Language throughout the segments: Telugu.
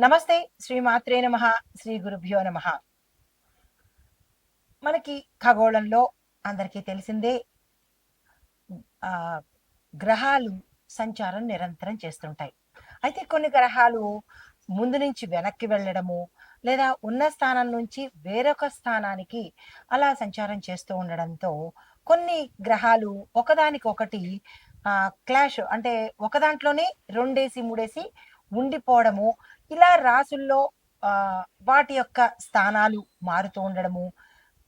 నమస్తే శ్రీ మాత్రే నమ శ్రీ గురుభ్యో నమ. మనకి ఖగోళంలో అందరికీ తెలిసిందే ఆ గ్రహాలు సంచారం నిరంతరం చేస్తుంటాయి. అయితే కొన్ని గ్రహాలు ముందు నుంచి వెనక్కి వెళ్ళడము లేదా ఉన్న స్థానం నుంచి వేరొక స్థానానికి అలా సంచారం చేస్తూ ఉండడంతో కొన్ని గ్రహాలు ఒకదానికొకటి ఆ క్లాష్ అంటే ఒక దాంట్లోనే రెండేసి మూడేసి ఉండిపోవడము ఇలా రాసుల్లో వాటి యొక్క స్థానాలు మారుతూ ఉండడము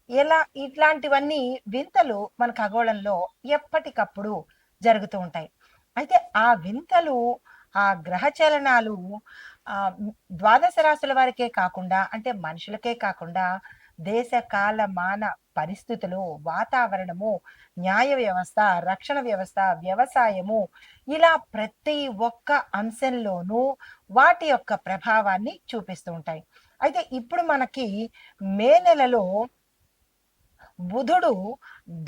ఎలా ఇట్లాంటివన్నీ వింతలు మన ఖగోళంలో ఎప్పటికప్పుడు జరుగుతూ ఉంటాయి. అయితే ఆ వింతలు ఆ గ్రహ చలనాలు ద్వాదశ రాశుల వారికే కాకుండా అంటే మనుషులకే కాకుండా దేశ కాల మాన పరిస్థితులు వాతావరణము న్యాయ వ్యవస్థ రక్షణ వ్యవస్థ వ్యవసాయము ఇలా ప్రతి ఒక్క అంశంలోనూ వాటి యొక్క ప్రభావాన్ని చూపిస్తూ ఉంటాయి. అయితే ఇప్పుడు మనకి మే నెలలో బుధుడు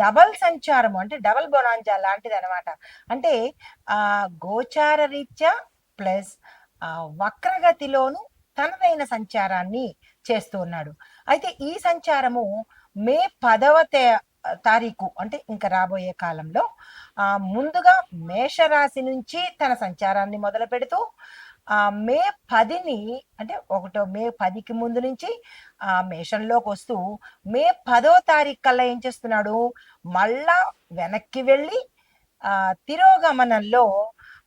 డబల్ సంచారము అంటే డబల్ బొనాంజా లాంటిది అనమాట అంటే ఆ గోచార రీత్యా ప్లస్ ఆ వక్రగతిలోను తనదైన సంచారాన్ని చేస్తూ ఉన్నాడు. అయితే ఈ సంచారము మే పదవ తే- తారీఖు అంటే ఇంకా రాబోయే కాలంలో ముందుగా మేషరాశి నుంచి తన సంచారాన్ని మొదలు పెడుతూ మే పదిని అంటే ఒకటో మే పదికి ముందు నుంచి ఆ మేషంలోకి వస్తూ మే పదో తారీఖు కల్లా ఏం చేస్తున్నాడు? మళ్ళా వెనక్కి వెళ్ళి ఆ తిరోగమనంలో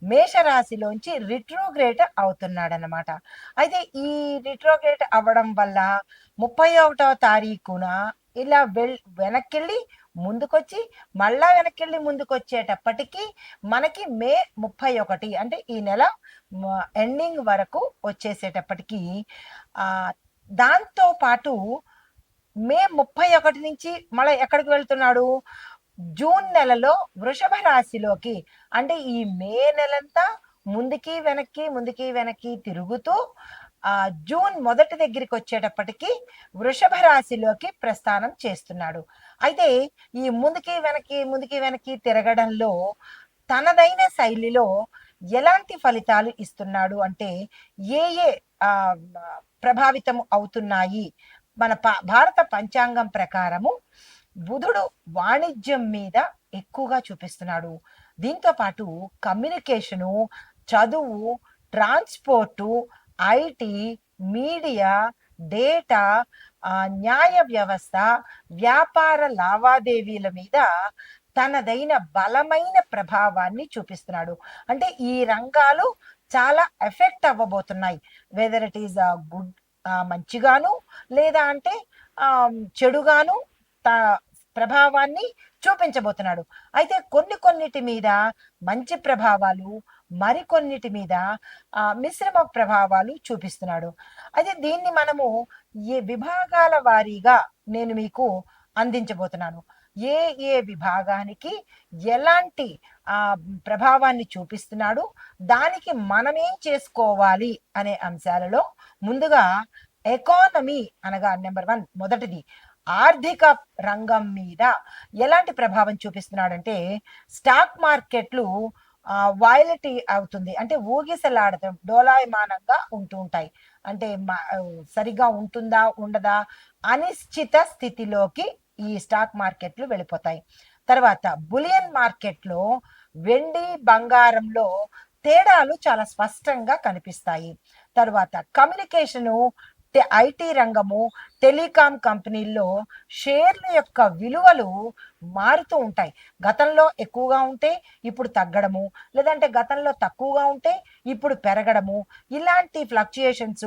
మేషరాశిలోంచి రిట్రోగ్రేట్ అవుతున్నాడనమాట అయితే ఈ రిట్రోగ్రేట్ అవ్వడం వల్ల ముప్పై ఒకటవ తారీఖున ఇలా వెల్ వెనక్కెళ్ళి ముందుకొచ్చి మళ్ళా వెనక్కెళ్ళి ముందుకొచ్చేటప్పటికీ మనకి మే ముప్పై ఒకటి అంటే ఈ నెల ఎండింగ్ వరకు వచ్చేసేటప్పటికీ దాంతో పాటు మే ముప్పై ఒకటి నుంచి మళ్ళీ ఎక్కడికి వెళ్తున్నాడు? జూన్ నెలలో వృషభ రాశిలోకి అంటే ఈ మే నెలంతా ముందుకి వెనక్కి ముందుకి వెనక్కి తిరుగుతూ ఆ జూన్ మొదటి దగ్గరికి వచ్చేటప్పటికి వృషభ రాశిలోకి ప్రస్థానం చేస్తున్నాడు. అయితే ఈ ముందుకి వెనక్కి ముందుకి వెనక్కి తిరగడంలో తనదైన శైలిలో ఎలాంటి ఫలితాలు ఇస్తున్నాడు? అంటే ఏ ఏ ప్రభావితం అవుతున్నాయి? మన భారత పంచాంగం ప్రకారము బుధుడు వాణిజ్యం మీద ఎక్కువగా చూపిస్తున్నాడు. దీంతో పాటు కమ్యూనికేషను చదువు ట్రాన్స్పోర్టు ఐటీ మీడియా డేటా న్యాయ వ్యవస్థ వ్యాపార లావాదేవీల మీద తనదైన బలమైన ప్రభావాన్ని చూపిస్తున్నాడు. అంటే ఈ రంగాలు చాలా ఎఫెక్ట్ అవ్వబోతున్నాయి. వెదర్ ఇట్ ఈస్ గుడ్ మంచిగాను లేదా అంటే చెడుగాను త- ప్రభావాన్ని చూపించబోతున్నాడు. అయితే కొన్ని కొన్నిటి మీద మంచి ప్రభావాలు మరికొన్నిటి మీద మిశ్రమ ప్రభావాలు చూపిస్తున్నాడు. అయితే దీన్ని మనము ఏ విభాగాల వారీగా నేను మీకు అందించబోతున్నాను? ఏ ఏ విభాగానికి ఎలాంటి ఆ ప్రభావాన్ని చూపిస్తున్నాడు? దానికి మనమేం చేసుకోవాలి అనే అంశాలలో ముందుగా ఎకానమీ అనగా నెంబర్ వన్ మొదటిది. ఆర్థిక రంగం మీద ఎలాంటి ప్రభావం చూపిస్తున్నాడంటే స్టాక్ మార్కెట్లు వాయిలిటీ అవుతుంది. అంటే ఊగిసలాడటం డోలాయమానంగా ఉంటూ ఉంటాయి. అంటే మా- సరిగా ఉంటుందా ఉండదా అనిశ్చిత స్థితిలోకి ఈ స్టాక్ మార్కెట్లు వెళ్ళిపోతాయి. తర్వాత బులియన్ మార్కెట్లో వెండి బంగారంలో తేడాలు చాలా స్పష్టంగా కనిపిస్తాయి. తర్వాత కమ్యూనికేషను ఐటీ రంగము టెలికాం కంపెనీల్లో షేర్ల యొక్క విలువలు మారుతూ ఉంటాయి. గతంలో ఎక్కువగా ఉంటే ఇప్పుడు తగ్గడము లేదంటే గతంలో తక్కువగా ఉంటే ఇప్పుడు పెరగడము ఇలాంటి ఫ్లక్చుయేషన్స్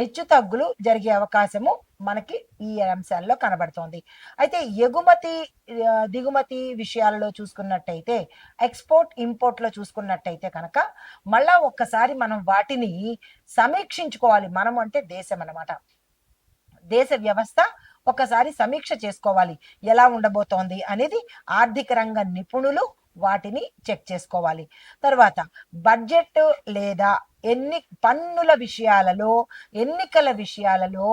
హెచ్చు తగ్గులు జరిగే అవకాశము మనకి ఈ అంశాల్లో కనబడుతోంది. అయితే ఎగుమతి దిగుమతి విషయాలలో చూసుకున్నట్టయితే ఎక్స్పోర్ట్ ఇంపోర్ట్లో చూసుకున్నట్టయితే కనుక మళ్ళా ఒక్కసారి మనం వాటిని సమీక్షించుకోవాలి. మనం అంటే దేశం అన్నమాట. దేశ వ్యవస్థ ఒకసారి సమీక్ష చేసుకోవాలి. ఎలా ఉండబోతోంది అనేది ఆర్థిక రంగ నిపుణులు వాటిని చెక్ చేసుకోవాలి. తర్వాత బడ్జెట్ లేదా ఎన్ని పన్నుల విషయాలలో ఎన్నికల విషయాలలో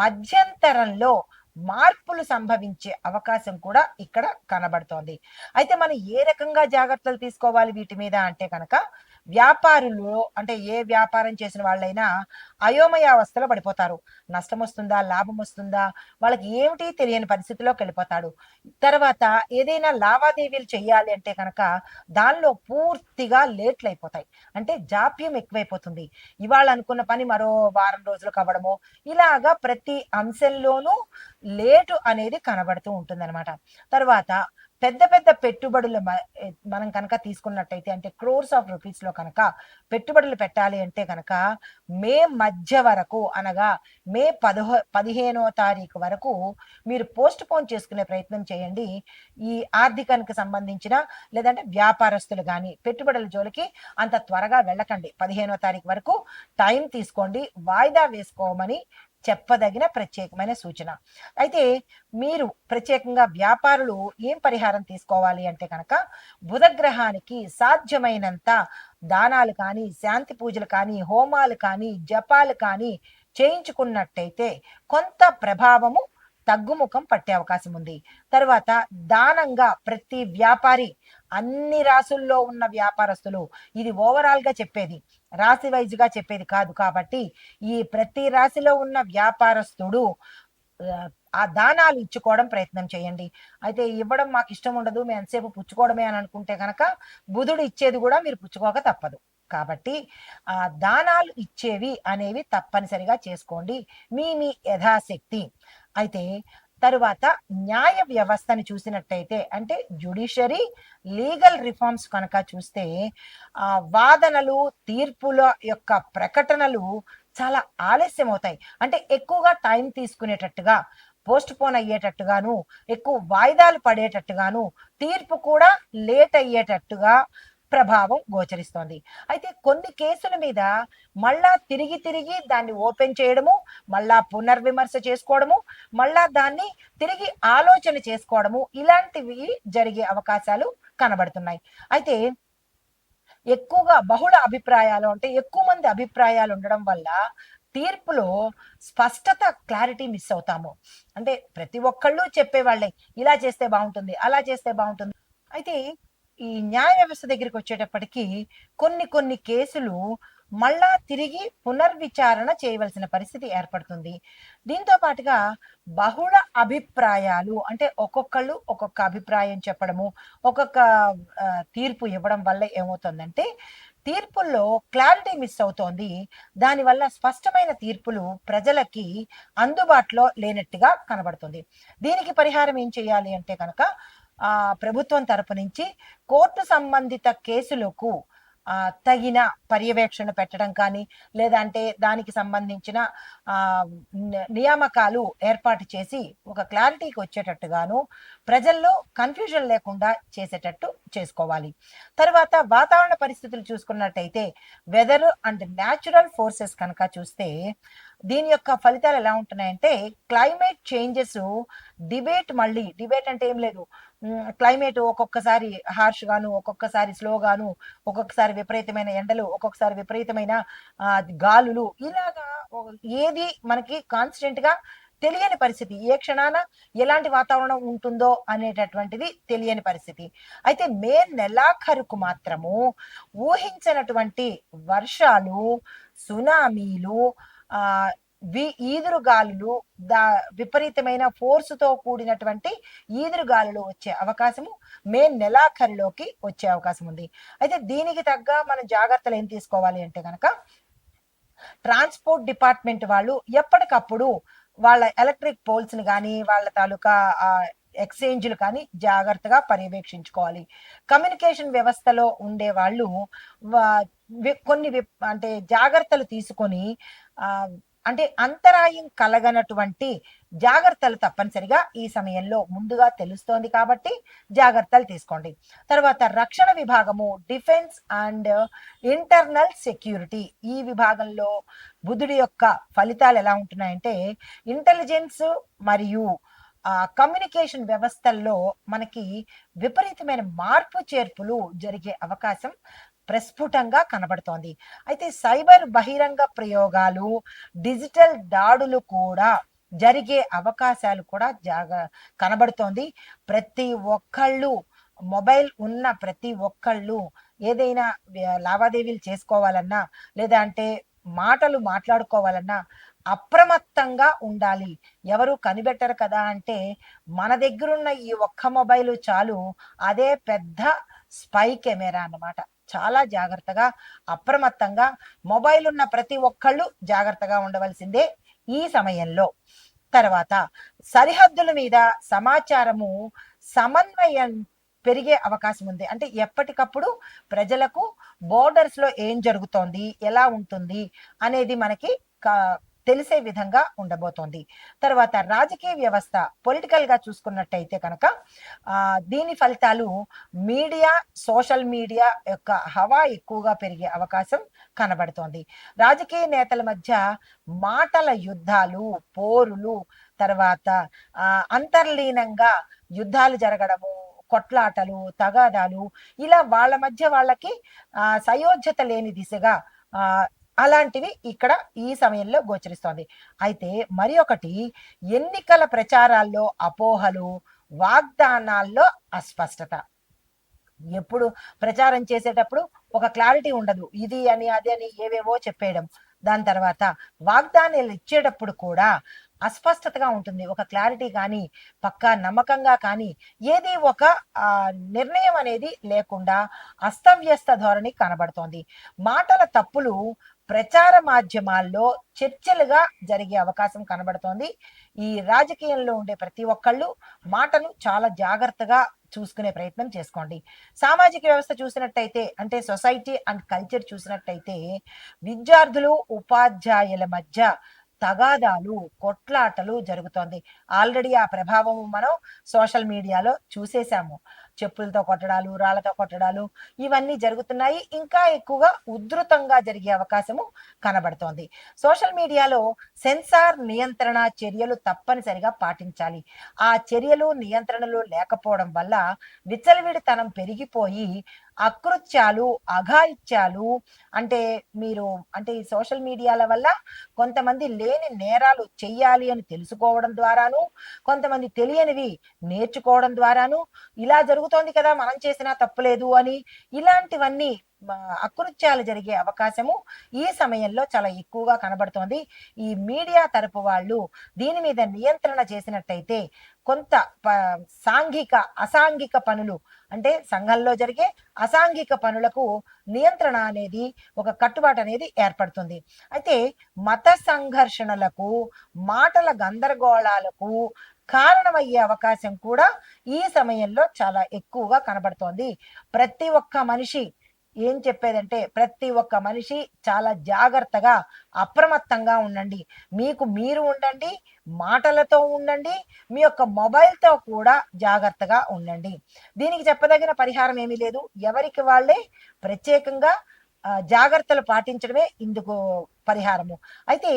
మధ్యంతరంలో మార్పులు సంభవించే అవకాశం కూడా ఇక్కడ కనబడుతోంది. అయితే మనం ఏ రకంగా జాగ్రత్తలు తీసుకోవాలి వీటి మీద అంటే కనుక వ్యాపారులు అంటే ఏ వ్యాపారం చేసిన వాళ్ళైనా అయోమయ అవస్థలో పడిపోతారు. నష్టం వస్తుందా? లాభం వస్తుందా? వాళ్ళకి ఏమిటి తెలియని పరిస్థితిలోకి వెళ్ళిపోతాడు. తర్వాత ఏదైనా లావాదేవీలు చేయాలి అంటే కనుక దానిలో పూర్తిగా లేట్లు అయిపోతాయి. అంటే జాప్యం ఎక్కువైపోతుంది. ఇవాళ అనుకున్న పని మరో వారం రోజులకు అవ్వడము ఇలాగా ప్రతి అంశంలోనూ లేటు అనేది కనబడుతూ ఉంటుందన్నమాట. తర్వాత పెద్ద పెద్ద పెట్టుబడులు మ- మనం కనుక తీసుకున్నట్టయితే అంటే క్రోర్స్ ఆఫ్ రూపీస్లో కనుక పెట్టుబడులు పెట్టాలి అంటే కనుక మే మధ్య వరకు అనగా మే పదహో పదిహేనో తారీఖు వరకు మీరు పోస్ట్ పోన్ చేసుకునే ప్రయత్నం చేయండి. ఈ ఆర్థికానికి సంబంధించిన లేదంటే వ్యాపారస్తులు కానీ పెట్టుబడుల జోలికి అంత త్వరగా వెళ్ళకండి. పదిహేనో తారీఖు వరకు టైం తీసుకోండి. వాయిదా వేసుకోమని చెప్పదగిన ప్రత్యేకమైన సూచన. అయితే మీరు ప్రత్యేకంగా వ్యాపారులు ఏం పరిహారం తీసుకోవాలి అంటే కనుక బుధగ్రహానికి సాధ్యమైనంత దానాలు కానీ శాంతి పూజలు కానీ హోమాలు కానీ జపాలు కానీ చేయించుకున్నట్టయితే కొంత ప్రభావము తగ్గుముఖం పట్టే అవకాశం ఉంది. తర్వాత దానంగా ప్రతి వ్యాపారి అన్ని రాసుల్లో ఉన్న వ్యాపారస్తులు ఇది ఓవరాల్గా చెప్పేది. రాశి వైజ్గా చెప్పేది కాదు కాబట్టి ఈ ప్రతి రాశిలో ఉన్న వ్యాపారస్తుడు ఆ, ఆ దానాలు ఇచ్చుకోవడం ప్రయత్నం చేయండి. అయితే ఇవ్వడం మాకు ఇష్టం ఉండదు మేము ఎంతసేపు పుచ్చుకోవడమే అని అనుకుంటే కనుక బుధుడు ఇచ్చేది కూడా మీరు పుచ్చుకోక తప్పదు. కాబట్టి ఆ దానాలు ఇచ్చేవి అనేవి తప్పనిసరిగా చేసుకోండి. మీ మీ యథాశక్తి. అయితే తరువాత న్యాయ వ్యవస్థని చూసినట్టయితే అంటే జ్యుడిషరీ లీగల్ రిఫార్మ్స్ కనుక చూస్తే ఆ వాదనలు తీర్పుల యొక్క ప్రకటనలు చాలా ఆలస్యం అవుతాయి అంటే ఎక్కువగా టైం తీసుకునేటట్టుగా పోస్ట్ పోన్ అయ్యేటట్టుగాను ఎక్కువ వాయిదాలు పడేటట్టుగాను తీర్పు కూడా లేట్ అయ్యేటట్టుగా ప్రభావం గోచరిస్తోంది. అయితే కొన్ని కేసుల మీద మళ్ళా తిరిగి తిరిగి దాన్ని ఓపెన్ చేయడము మళ్ళా పునర్విమర్శ చేసుకోవడము మళ్ళా దాన్ని తిరిగి ఆలోచన చేసుకోవడము ఇలాంటివి జరిగే అవకాశాలు కనబడుతున్నాయి. అయితే ఎక్కువగా బహుళ అభిప్రాయాలు అంటే ఎక్కువ మంది అభిప్రాయాలు ఉండడం వల్ల తీర్పులో స్పష్టత క్లారిటీ మిస్ అవుతాము. అంటే ప్రతి ఒక్కళ్ళు చెప్పేవాళ్ళే ఇలా చేస్తే బాగుంటుంది అలా చేస్తే బాగుంటుంది. అయితే ఈ న్యాయ వ్యవస్థ దగ్గరికి వచ్చేటప్పటికి కొన్ని కొన్ని కేసులు మళ్ళా తిరిగి పునర్విచారణ చేయవలసిన పరిస్థితి ఏర్పడుతుంది. దీంతో పాటుగా బహుళ అభిప్రాయాలు అంటే ఒక్కొక్కళ్ళు ఒక్కొక్క అభిప్రాయం చెప్పడము ఒక్కొక్క తీర్పు ఇవ్వడం వల్ల ఏమవుతుందంటే తీర్పుల్లో క్లారిటీ మిస్ అవుతోంది. దానివల్ల స్పష్టమైన తీర్పులు ప్రజలకి అందుబాటులో లేనట్టుగా కనబడుతుంది. దీనికి పరిహారం ఏం చేయాలి అంటే కనుక ప్రభుత్వం తరపు నుంచి కోర్టు సంబంధిత కేసులకు తగిన పర్యవేక్షణ పెట్టడం కానీ లేదంటే దానికి సంబంధించిన నియామకాలు ఏర్పాటు చేసి ఒక క్లారిటీకి వచ్చేటట్టుగాను ప్రజల్లో కన్ఫ్యూజన్ లేకుండా చేసేటట్టు చేసుకోవాలి. తర్వాత వాతావరణ పరిస్థితులు చూసుకున్నట్టయితే వెదర్ అండ్ న్యాచురల్ ఫోర్సెస్ కనుక చూస్తే దీని యొక్క ఫలితాలు ఎలా ఉంటున్నాయంటే క్లైమేట్ చేంజెస్ డిబేట్ మళ్ళీ డిబేట్ అంటే ఏం లేదు. క్లైమేట్ ఒక్కొక్కసారి హార్ష్ గాను ఒక్కొక్కసారి స్లో గాను ఒక్కొక్కసారి విపరీతమైన ఎండలు ఒక్కొక్కసారి విపరీతమైన గాలులు ఇలాగా ఏది మనకి కాన్స్టెంట్గా తెలియని పరిస్థితి. ఏ క్షణాన ఎలాంటి వాతావరణం ఉంటుందో అనేటటువంటిది తెలియని పరిస్థితి. అయితే మే నెలాఖరుకు మాత్రము ఊహించినటువంటి వర్షాలు సునామీలు ఆ వి ఈదురుగాలులు దా విపరీతమైన ఫోర్స్తో కూడినటువంటి కూడినటువంటి ఈదురుగాలులు వచ్చే అవకాశము మే నెలాఖరులోకి వచ్చే అవకాశం ఉంది. అయితే దీనికి తగ్గ మనం జాగ్రత్తలు ఏం తీసుకోవాలి అంటే కనుక ట్రాన్స్పోర్ట్ డిపార్ట్మెంట్ వాళ్ళు ఎప్పటికప్పుడు వాళ్ళ ఎలక్ట్రిక్ పోల్స్ని కానీ వాళ్ళ తాలూకా ఎక్స్చేంజ్లు కానీ జాగ్రత్తగా పర్యవేక్షించుకోవాలి. కమ్యూనికేషన్ వ్యవస్థలో ఉండే వాళ్ళు కొన్ని వి- అంటే జాగ్రత్తలు తీసుకొని అంటే అంతరాయం కలగనటువంటి జాగ్రత్తలు తప్పనిసరిగా ఈ సమయంలో ముందుగా తెలుస్తోంది కాబట్టి జాగ్రత్తలు తీసుకోండి. తర్వాత రక్షణ విభాగము డిఫెన్స్ అండ్ ఇంటర్నల్ సెక్యూరిటీ. ఈ విభాగంలో బుధుడి యొక్క ఫలితాలు ఎలా ఉంటున్నాయంటే ఇంటెలిజెన్స్ మరియు కమ్యూనికేషన్ వ్యవస్థల్లో మనకి విపరీతమైన మార్పు చేర్పులు జరిగే అవకాశం ప్రస్ఫుటంగా కనబడుతోంది. అయితే సైబర్ బహిరంగ ప్రయోగాలు డిజిటల్ దాడులు కూడా జరిగే అవకాశాలు కూడా జాగ కనబడుతోంది. ప్రతి ఒక్కళ్ళు మొబైల్ ఉన్న ప్రతి ఒక్కళ్ళు ఏదైనా లావాదేవీలు చేసుకోవాలన్నా లేదా అంటే మాటలు మాట్లాడుకోవాలన్నా అప్రమత్తంగా ఉండాలి. ఎవరు కనిపెట్టరు కదా అంటే మన దగ్గరున్న ఈ ఒక్క మొబైల్ చాలు అదే పెద్ద స్పై కెమెరా అన్నమాట. చాలా జాగ్రత్తగా అప్రమత్తంగా మొబైల్ ఉన్న ప్రతి ఒక్కళ్ళు జాగ్రత్తగా ఉండవలసిందే ఈ సమయంలో. తర్వాత సరిహద్దుల మీద సమాచారము సమన్వయం పెరిగే అవకాశం ఉంది. అంటే ఎప్పటికప్పుడు ప్రజలకు బోర్డర్స్లో ఏం జరుగుతోంది ఎలా ఉంటుంది అనేది మనకి తెలిసే విధంగా ఉండబోతోంది. తర్వాత రాజకీయ వ్యవస్థ పొలిటికల్గా చూసుకున్నట్టయితే కనుక దీని ఫలితాలు మీడియా సోషల్ మీడియా యొక్క హవా ఎక్కువగా పెరిగే అవకాశం కనబడుతోంది. రాజకీయ నేతల మధ్య మాటల యుద్ధాలు పోరులు తర్వాత అంతర్లీనంగా యుద్ధాలు జరగడము కొట్లాటలు తగాదాలు ఇలా వాళ్ళ మధ్య వాళ్ళకి ఆ సయోధ్యత లేని దిశగా ఆ అలాంటివి ఇక్కడ ఈ సమయంలో గోచరిస్తోంది. అయితే మరి ఒకటి ఎన్నికల ప్రచారాల్లో అపోహలు వాగ్దానాల్లో అస్పష్టత. ఎప్పుడు ప్రచారం చేసేటప్పుడు ఒక క్లారిటీ ఉండదు. ఇది అని అది అని ఏవేవో చెప్పేయడం. దాని తర్వాత వాగ్దానాలు ఇచ్చేటప్పుడు కూడా అస్పష్టతగా ఉంటుంది. ఒక క్లారిటీ కానీ పక్కా నమ్మకంగా కానీ ఏది ఒక నిర్ణయం అనేది లేకుండా అస్తవ్యస్త ధోరణి కనబడుతోంది. మాటల తప్పులు ప్రచార మాధ్యమాల్లో చర్చలుగా జరిగే అవకాశం కనబడుతోంది. ఈ రాజకీయంలో ఉండే ప్రతి ఒక్కళ్ళు మాటను చాలా జాగ్రత్తగా చూసుకునే ప్రయత్నం చేసుకోండి. సామాజిక వ్యవస్థ చూసినట్టయితే అంటే సొసైటీ అండ్ కల్చర్ చూసినట్టయితే విద్యార్థులు ఉపాధ్యాయుల మధ్య తగాదాలు కొట్లాటలు జరుగుతోంది. ఆల్రెడీ ఆ ప్రభావం మనం సోషల్ మీడియాలో చూసేశాము. చెప్పులతో కొట్టడాలు రాళ్ళతో కొట్టడాలు ఇవన్నీ జరుగుతున్నాయి. ఇంకా ఎక్కువగా ఉధృతంగా జరిగే అవకాశము కనబడుతోంది. సోషల్ మీడియాలో సెన్సార్ నియంత్రణ చర్యలు తప్పనిసరిగా పాటించాలి. ఆ చర్యలు నియంత్రణలు లేకపోవడం వల్ల విచ్చలవిడితనం పెరిగిపోయి అకృత్యాలు అఘాయిత్యాలు అంటే మీరు అంటే ఈ సోషల్ మీడియాల వల్ల కొంతమంది లేని నేరాలు చెయ్యాలి అని తెలుసుకోవడం ద్వారాను కొంతమంది తెలియనివి నేర్చుకోవడం ద్వారాను ఇలా జరుగుతోంది కదా మనం చేసినా తప్పులేదు అని ఇలాంటివన్నీ అకృత్యాలు జరిగే అవకాశము ఈ సమయంలో చాలా ఎక్కువగా కనబడుతోంది. ఈ మీడియా తరపు వాళ్ళు దీని మీద నియంత్రణ చేసినట్టయితే కొంత ప- సాంఘిక అసాంఘిక పనులు అంటే సంఘంలో జరిగే అసాంఘిక పనులకు నియంత్రణ అనేది ఒక కట్టుబాటు అనేది ఏర్పడుతుంది. అయితే మత సంఘర్షణలకు మాటల గందరగోళాలకు కారణమయ్యే అవకాశం కూడా ఈ సమయంలో చాలా ఎక్కువగా కనబడుతోంది. ప్రతి ఒక్క మనిషి ఏం చెప్పేదంటే ప్రతి ఒక్క మనిషి చాలా జాగ్రత్తగా అప్రమత్తంగా ఉండండి. మీకు మీరు ఉండండి మాటలతో ఉండండి మీ యొక్క మొబైల్తో కూడా జాగ్రత్తగా ఉండండి. దీనికి చెప్పదగిన పరిహారం ఏమీ లేదు. ఎవరికి వాళ్ళే ప్రత్యేకంగా జాగ్రత్తలు పాటించడమే ఇందుకు పరిహారము. అయితే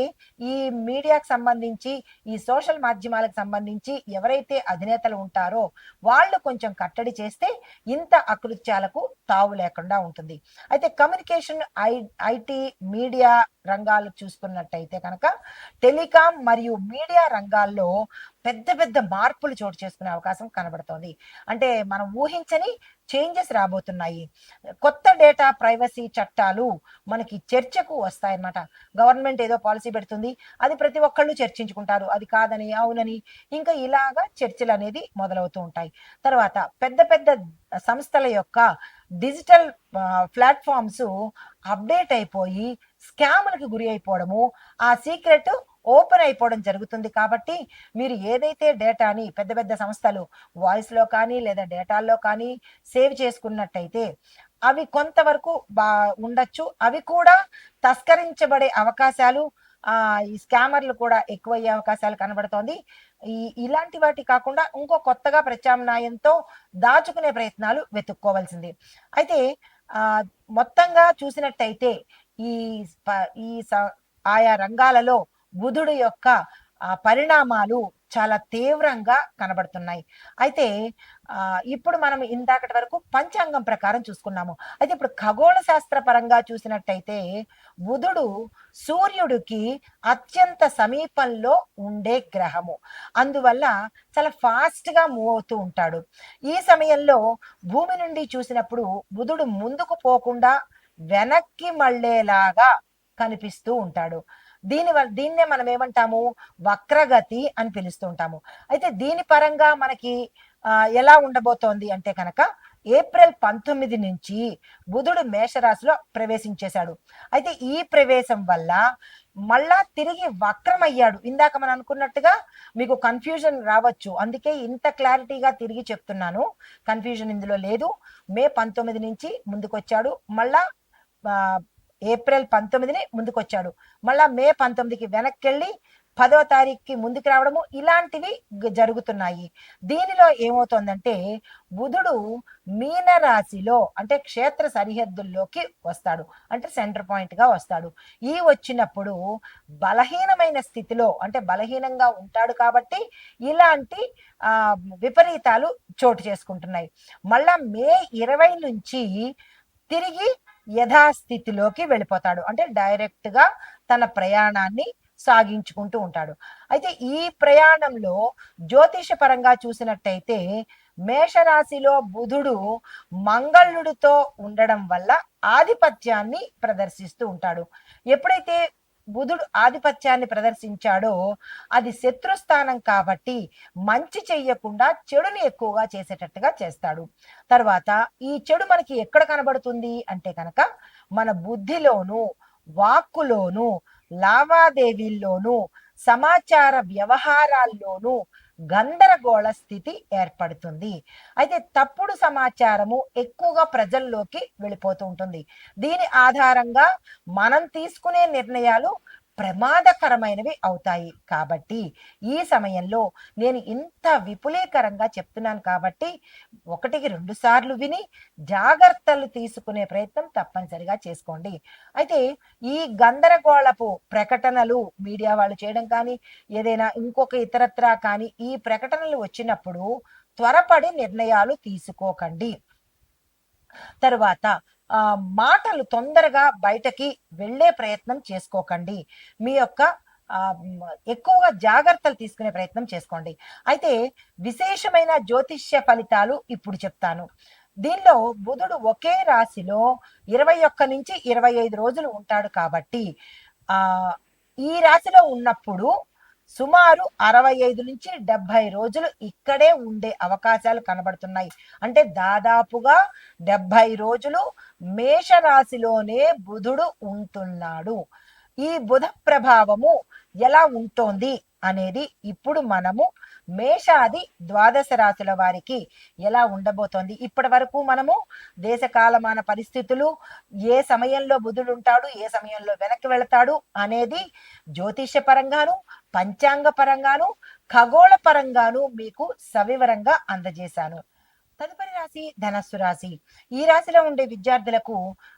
ఈ మీడియాకు సంబంధించి ఈ సోషల్ మాధ్యమాలకు సంబంధించి ఎవరైతే అధినేతలు ఉంటారో వాళ్ళు కొంచెం కట్టడి చేస్తే ఇంత అకృత్యాలకు తావు లేకుండా ఉంటుంది. అయితే కమ్యూనికేషన్ ఐ ఐటీ మీడియా రంగాలు చూసుకున్నట్టయితే కనుక టెలికాం మరియు మీడియా రంగాల్లో పెద్ద పెద్ద మార్పులు చోటు చేసుకునే అవకాశం కనబడుతోంది. అంటే మనం ఊహించని చేంజెస్ రాబోతున్నాయి. కొత్త డేటా ప్రైవసీ చట్టాలు మనకి చర్చకు వస్తాయన్నమాట. గవర్నమెంట్ ఏదో పాలసీ పెడుతుంది అది ప్రతి ఒక్కళ్ళు చర్చించుకుంటారు. అది కాదని అవునని ఇంకా ఇలాగా చర్చలు అనేది మొదలవుతూ ఉంటాయి. తర్వాత పెద్ద పెద్ద సంస్థల యొక్క డిజిటల్ ప్లాట్ఫామ్స్ అప్డేట్ అయిపోయి స్కామ్లకు గురి అయిపోవడము ఆ సీక్రెట్ ఓపెన్ అయిపోవడం జరుగుతుంది కాబట్టి మీరు ఏదైతే డేటాని పెద్ద పెద్ద సంస్థలు వాయిస్లో కానీ లేదా డేటాల్లో కానీ సేవ్ చేసుకున్నట్టయితే అవి కొంతవరకు బా ఉండొచ్చు. అవి కూడా తస్కరించబడే అవకాశాలు ఈ స్కామర్లు కూడా ఎక్కువయ్యే అవకాశాలు కనబడుతోంది. ఈ ఇలాంటి వాటి కాకుండా ఇంకో కొత్తగా ప్రత్యామ్నాయంతో దాచుకునే ప్రయత్నాలు వెతుక్కోవాల్సింది. అయితే ఆ మొత్తంగా చూసినట్టయితే ఈ ఈ స- ఆయా రంగాలలో బుధుడు యొక్క పరిణామాలు చాలా తీవ్రంగా కనబడుతున్నాయి. అయితే ఇప్పుడు మనం ఇందాకటి వరకు పంచాంగం ప్రకారం చూసుకున్నాము. అయితే ఇప్పుడు ఖగోళ శాస్త్ర పరంగా చూసినట్టయితే బుధుడు సూర్యుడికి అత్యంత సమీపంలో ఉండే గ్రహము. అందువల్ల చాలా ఫాస్ట్గా మూవ్ అవుతూ ఉంటాడు. ఈ సమయంలో భూమి నుండి చూసినప్పుడు బుధుడు ముందుకు పోకుండా వెనక్కి మళ్ళేలాగా కనిపిస్తూ ఉంటాడు. దీని దీన్నే మనం ఏమంటాము? వక్రగతి అని పిలుస్తూ ఉంటాము అయితే దీని పరంగా మనకి ఎలా ఉండబోతోంది అంటే కనుక ఏప్రిల్ పంతొమ్మిది నుంచి బుధుడు మేషరాశిలో ప్రవేశించేశాడు. అయితే ఈ ప్రవేశం వల్ల మళ్ళా తిరిగి వక్రమయ్యాడు. ఇందాక మనం అనుకున్నట్టుగా మీకు కన్ఫ్యూజన్ రావచ్చు. అందుకే ఇంత క్లారిటీగా తిరిగి చెప్తున్నాను. కన్ఫ్యూజన్ ఇందులో లేదు. మే పంతొమ్మిది నుంచి ముందుకొచ్చాడు. మళ్ళా ఏప్రిల్ పంతొమ్మిదిని ముందుకొచ్చాడు. మళ్ళా మే పంతొమ్మిదికి వెనక్కి వెళ్ళి పదో తారీఖుకి ముందుకు రావడము ఇలాంటివి జరుగుతున్నాయి. దీనిలో ఏమవుతోందంటే బుధుడు మీన రాశిలో అంటే క్షేత్ర సరిహద్దుల్లోకి వస్తాడు. అంటే సెంటర్ పాయింట్గా వస్తాడు. ఈ వచ్చినప్పుడు బలహీనమైన స్థితిలో అంటే బలహీనంగా ఉంటాడు కాబట్టి ఇలాంటి విపరీతాలు చోటు చేసుకుంటున్నాయి. మళ్ళా మే ఇరవై నుంచి తిరిగి యథాస్థితిలోకి వెళ్ళిపోతాడు. అంటే డైరెక్ట్గా తన ప్రయాణాన్ని సాగించుకుంటూ ఉంటాడు. అయితే ఈ ప్రయాణంలో జ్యోతిష పరంగా చూసినట్టయితే మేషరాశిలో బుధుడు మంగళుడితో ఉండడం వల్ల ఆధిపత్యాన్ని ప్రదర్శిస్తూ ఉంటాడు. ఎప్పుడైతే బుధుడు ఆధిపత్యాన్ని ప్రదర్శించాడో అది శత్రుస్థానం కాబట్టి మంచి చెయ్యకుండా చెడుని ఎక్కువగా చేసేటట్టుగా చేస్తాడు. తర్వాత ఈ చెడు మనకి ఎక్కడ కనబడుతుంది అంటే కనుక మన బుద్ధిలోను వాక్కులోను లావాదేవీల్లోనూ సమాచార వ్యవహారాల్లోనూ గందరగోళ స్థితి ఏర్పడుతుంది. అయితే తప్పుడు సమాచారము ఎక్కువగా ప్రజల్లోకి వెళ్ళిపోతూ ఉంటుంది. దీని ఆధారంగా మనం తీసుకునే నిర్ణయాలు ప్రమాదకరమైనవి అవుతాయి. కాబట్టి ఈ సమయంలో నేను ఇంత విపులీకరంగా చెప్తున్నాను కాబట్టి ఒకటికి రెండు సార్లు విని జాగ్రత్తలు తీసుకునే ప్రయత్నం తప్పనిసరిగా చేసుకోండి. అయితే ఈ గందరగోళపు ప్రకటనలు మీడియా వాళ్ళు చేయడం కానీ ఏదైనా ఇంకొక ఇతరత్రా కానీ ఈ ప్రకటనలు వచ్చినప్పుడు త్వరపడి నిర్ణయాలు తీసుకోకండి. తరువాత మాటలు తొందరగా బయటకి వెళ్ళే ప్రయత్నం చేసుకోకండి. మీ యొక్క ఎక్కువగా జాగ్రత్తలు తీసుకునే ప్రయత్నం చేసుకోండి. అయితే విశేషమైన జ్యోతిష్య ఫలితాలు ఇప్పుడు చెప్తాను. దీనిలో బుధుడు ఒకే రాశిలో ఇరవై ఒక్క నుంచి ఇరవై ఐదు రోజులు ఉంటాడు కాబట్టి ఆ ఈ రాశిలో ఉన్నప్పుడు సుమారు అరవై ఐదు నుంచి డెబ్బై రోజులు ఇక్కడే ఉండే అవకాశాలు కనబడుతున్నాయి. అంటే దాదాపుగా డెబ్బై రోజులు మేషరాశిలోనే బుధుడు ఉంటున్నాడు. ఈ బుధ ప్రభావము ఎలా ఉంటోంది అనేది ఇప్పుడు మనము మేషాది ద్వాదశ రాశుల వారికి ఎలా ఉండబోతోంది? ఇప్పటి వరకు మనము దేశ కాలమాన పరిస్థితులు ఏ సమయంలో బుధుడు ఉంటాడు ఏ సమయంలో వెనక్కి వెళతాడు అనేది జ్యోతిష్య పరంగాను పంచాంగ పరంగాను ఖగోళ పరంగాను మీకు సవివరంగా అందజేశాను. తదుపరి రాశి ధనస్సు రాశి. ఈ రాశిలో ఉండే విద్యార్థులకు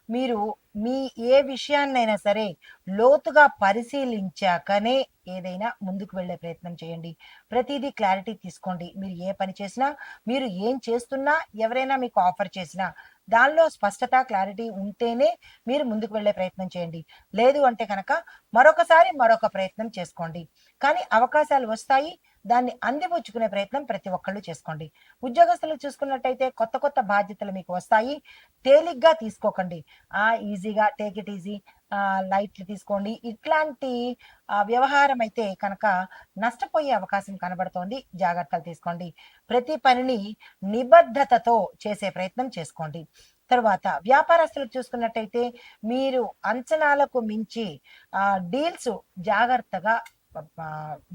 మీరు మీ ఏ విషయాన్నైనా సరే లోతుగా పరిశీలించాకనే ఏదైనా ముందుకు వెళ్ళే ప్రయత్నం చేయండి. ప్రతిదీ క్లారిటీ తీసుకోండి. మీరు ఏ పని చేసినా మీరు ఏం చేస్తున్నా ఎవరైనా మీకు ఆఫర్ చేసినా దానిలో స్పష్టత క్లారిటీ ఉంటేనే మీరు ముందుకు వెళ్ళే ప్రయత్నం చేయండి. లేదు అంటే కనుక మరొకసారి మరొక ప్రయత్నం చేసుకోండి. కానీ అవకాశాలు వస్తాయి. దాన్ని అందిపుచ్చుకునే ప్రయత్నం ప్రతి ఒక్కళ్ళు చేసుకోండి. ఉద్యోగస్తులు చూసుకున్నట్టయితే కొత్త కొత్త బాధ్యతలు మీకు వస్తాయి. తేలిగ్గా తీసుకోకండి. ఆ ఈజీగా టేక్ ఇట్ ఈజీ లైట్లు తీసుకోండి. ఇట్లాంటి వ్యవహారం అయితే కనుక నష్టపోయే అవకాశం కనబడుతోంది. జాగ్రత్తలు తీసుకోండి. ప్రతి పనిని నిబద్ధతతో చేసే ప్రయత్నం చేసుకోండి. తర్వాత వ్యాపారస్తులు చూసుకున్నట్టయితే మీరు అంచనాలకు మించి డీల్స్ జాగ్రత్తగా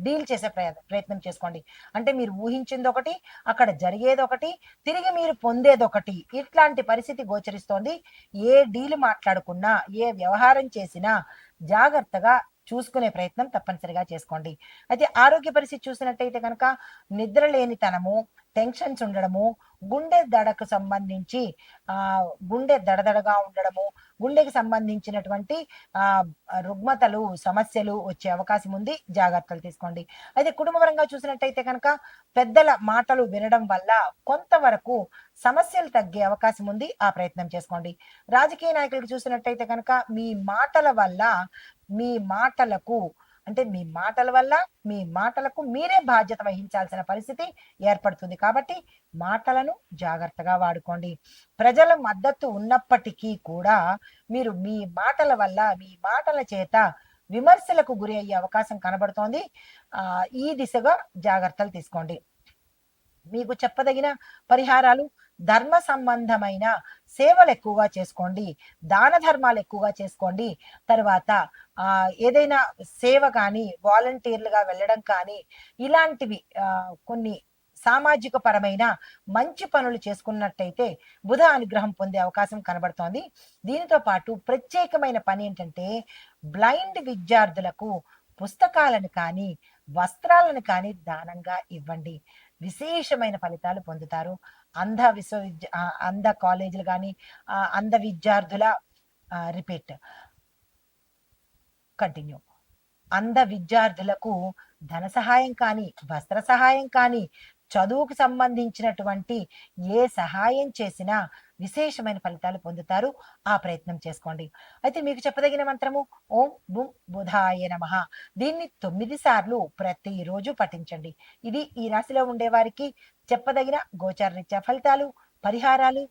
డీల్ చేసే ప్రయత్నం చేసుకోండి. అంటే మీరు ఊహించింది ఒకటి అక్కడ జరిగేది ఒకటి తిరిగి మీరు పొందేది ఒకటి ఇట్లాంటి పరిస్థితి గోచరిస్తోంది. ఏ డీల్ మాట్లాడుకున్నా ఏ వ్యవహారం చేసినా జాగ్రత్తగా చూసుకునే ప్రయత్నం తప్పనిసరిగా చేసుకోండి. అయితే ఆరోగ్య పరిస్థితి చూసినట్టయితే కనుక నిద్ర లేనితనము టెన్షన్స్ ఉండడము గుండె దడకు సంబంధించి ఆ గుండె దడదడగా ఉండడము గుండెకి సంబంధించినటువంటి ఆ రుగ్మతలు సమస్యలు వచ్చే అవకాశం ఉంది. జాగ్రత్తలు తీసుకోండి. అయితే కుటుంబపరంగా చూసినట్టయితే కనుక పెద్దల మాటలు వినడం వల్ల కొంతవరకు సమస్యలు తగ్గే అవకాశం ఉంది. ఆ ప్రయత్నం చేసుకోండి. రాజకీయ నాయకులకు చూసినట్టయితే కనుక మీ మాటల వల్ల మీ మాటలకు అంటే మీ మాటల వల్ల మీ మాటలకు మీరే బాధ్యత వహించాల్సిన పరిస్థితి ఏర్పడుతుంది కాబట్టి మాటలను జాగ్రత్తగా వాడుకోండి. ప్రజల మద్దతు ఉన్నప్పటికీ కూడా మీరు మీ మాటల వల్ల మీ మాటల చేత విమర్శలకు గురి అయ్యే అవకాశం కనబడుతోంది. ఆ ఈ దిశగా జాగ్రత్తలు తీసుకోండి. మీకు చెప్పదగిన పరిహారాలు ధర్మ సంబంధమైన సేవలు ఎక్కువగా చేసుకోండి దాన ధర్మాలు ఎక్కువగా చేసుకోండి. తర్వాత ఆ ఏదైనా సేవ కానీ వాలంటీర్లుగా వెళ్ళడం కానీ ఇలాంటివి కొన్ని సామాజిక పరమైన మంచి పనులు చేసుకున్నట్టయితే బుధ అనుగ్రహం పొందే అవకాశం కనబడుతోంది. దీనితో పాటు ప్రత్యేకమైన పని ఏంటంటే బ్లైండ్ విద్యార్థులకు పుస్తకాలను కానీ వస్త్రాలను కానీ దానంగా ఇవ్వండి. విశేషమైన ఫలితాలు పొందుతారు. అంధ విశ్వవిద్య అంధ కాలేజీలు కానీ అంధ విద్యార్థుల రిపీట్. కంటిన్యూ. అంధ విద్యార్థులకు ధన సహాయం కానీ వస్త్ర సహాయం కానీ చదువుకు సంబంధించినటువంటి ఏ సహాయం చేసినా విశేషమైన ఫలితాలు పొందుతారు. ఆ ప్రయత్నం చేసుకోండి. అయితే మీకు చెప్పదగిన మంత్రము ఓం బుం బుధాయ నమ. దీన్ని తొమ్మిది సార్లు ప్రతిరోజు పఠించండి. ఇది ఈ రాశిలో ఉండే వారికి చెప్పదగిన గోచార రీత్యా ఫలితాలు పరిహారాలు